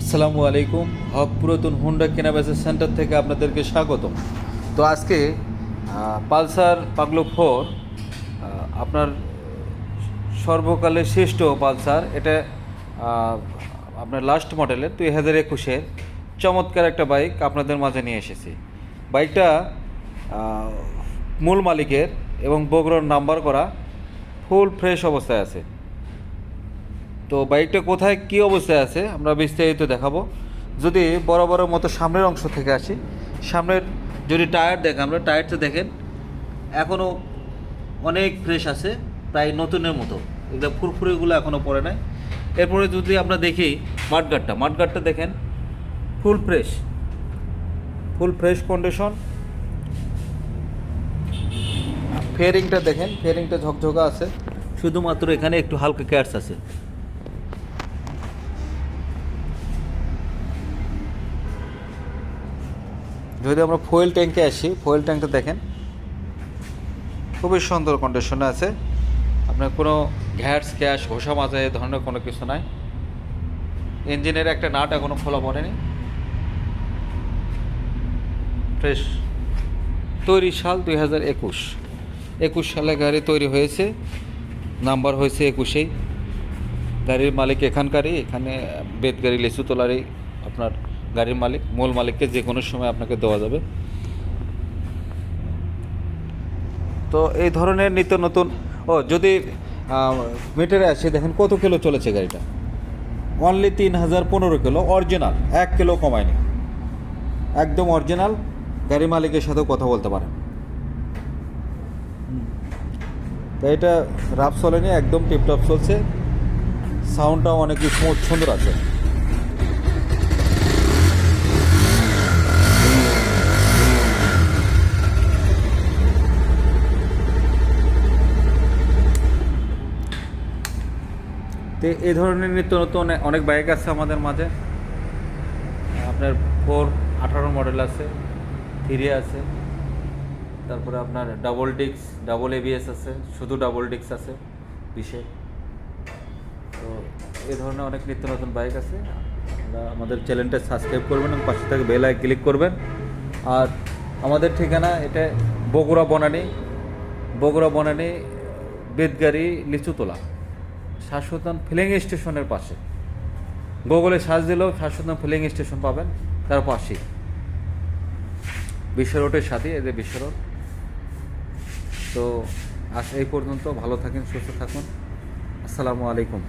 আসসালামু আলাইকুম, হক পুরাতন হুন্ডা কেনাবেচা সেন্টার থেকে আপনাদেরকে স্বাগত তো আজকে পালসার পাগলো ফোর আপনার সর্বকালের শ্রেষ্ঠ পালসার। এটা আপনার লাস্ট মডেলের দুই হাজার একুশের চমৎকার একটা বাইক আপনাদের মাঝে নিয়ে এসেছি। বাইকটা মূল মালিকের এবং বগুড়ার নাম্বার করা, ফুল ফ্রেশ অবস্থায় আছে। তো বাইকটা কোথায়, কী অবস্থায় আছে, আমরা বিস্তারিত দেখাবো। যদি বড় বড় মতো সামনের অংশ থেকে আসি, সামনের যদি টায়ার দেখেন আমরা, টায়ারটা দেখেন এখনও অনেক ফ্রেশ আছে, প্রায় নতুনের মতো। এগুলো ফুরফুরেগুলো এখনও পড়ে নাই। এরপরে যদি আমরা দেখি মাঠগাটটা মাঠগাটটা দেখেন full fresh full fresh condition ফেয়ারিংটা দেখেন, ফেয়ারিংটা ঝকঝকা আছে, শুধুমাত্র এখানে একটু হালকা ক্যাটস আছে। যদি আমরা ফুয়েল ট্যাঙ্কে আসি ফুয়েল ট্যাঙ্কটা দেখেন। খুবই সুন্দর কন্ডিশনে আছে। আপনার কোনো ঘ্যাটস ক্যাশ ঘোষা, মাজা এ ধরনের কোনো কিছু নাই। ইঞ্জিনের একটা নাট এখনও খোলা পড়েনি। ফ্রেশ তৈরি সাল দুই হাজার একুশ। একুশ সালে গাড়ি তৈরি হয়েছে। নাম্বার হয়েছে একুশেই। গাড়ির মালিক এখানকারই। এখানে বেদগাড়ি লেসুতলারই আপনার গাড়ির মালিক, মূল মালিককে যে কোনো সময় আপনাকে দেওয়া যাবে। তো এই ধরনের নিত্য নতুন, ও যদি মিটারে আসে, দেখেন কত কিলো চলেছে গাড়িটা। অনলি তিন হাজার পনেরো কিলো অরিজিনাল এক কিলো কমায়নি। একদম অরিজিনাল গাড়ি মালিকের সাথেও কথা বলতে পারেন এটা রাফ চলেনি, একদম টিপটপ চলছে। সাউন্ডটাও অনেক স্মুথ সুন্দর আছে। তো এই ধরনের নিত্য নতুন অনেক- বাইক আছে আমাদের মাঝে। আপনার ফোর আঠারো মডেল আছে থ্রি আছে। তারপরে আপনার ডাবল ডিক্স ডাবল এবিএস আছে, শুধু ডাবল ডিক্স আছে, বিশে। তো এই ধরনের অনেক নিত্য নতুন বাইক আছে। আপনারা আমাদের চ্যানেলটা সাবস্ক্রাইব করবেন এবং পাশে থেকে বেল আই ক্লিক করবেন। আর আমাদের ঠিকানা, এটা বগুড়া বনানী। বগুড়া বনানী বেদগাড়ি লিচুতলা। শাশ্বতন ফিলিং স্টেশনের পাশে। গুগলে সার্চ দিলেও শাশ্বতন ফিলিং স্টেশন পাবেন। তার পাশেই বিশ্ব রোডের সাথে এদের বিশ্ব রোড। তো আজ এই পর্যন্ত, ভালো থাকেন, সুস্থ থাকুন। আসসালামু আলাইকুম।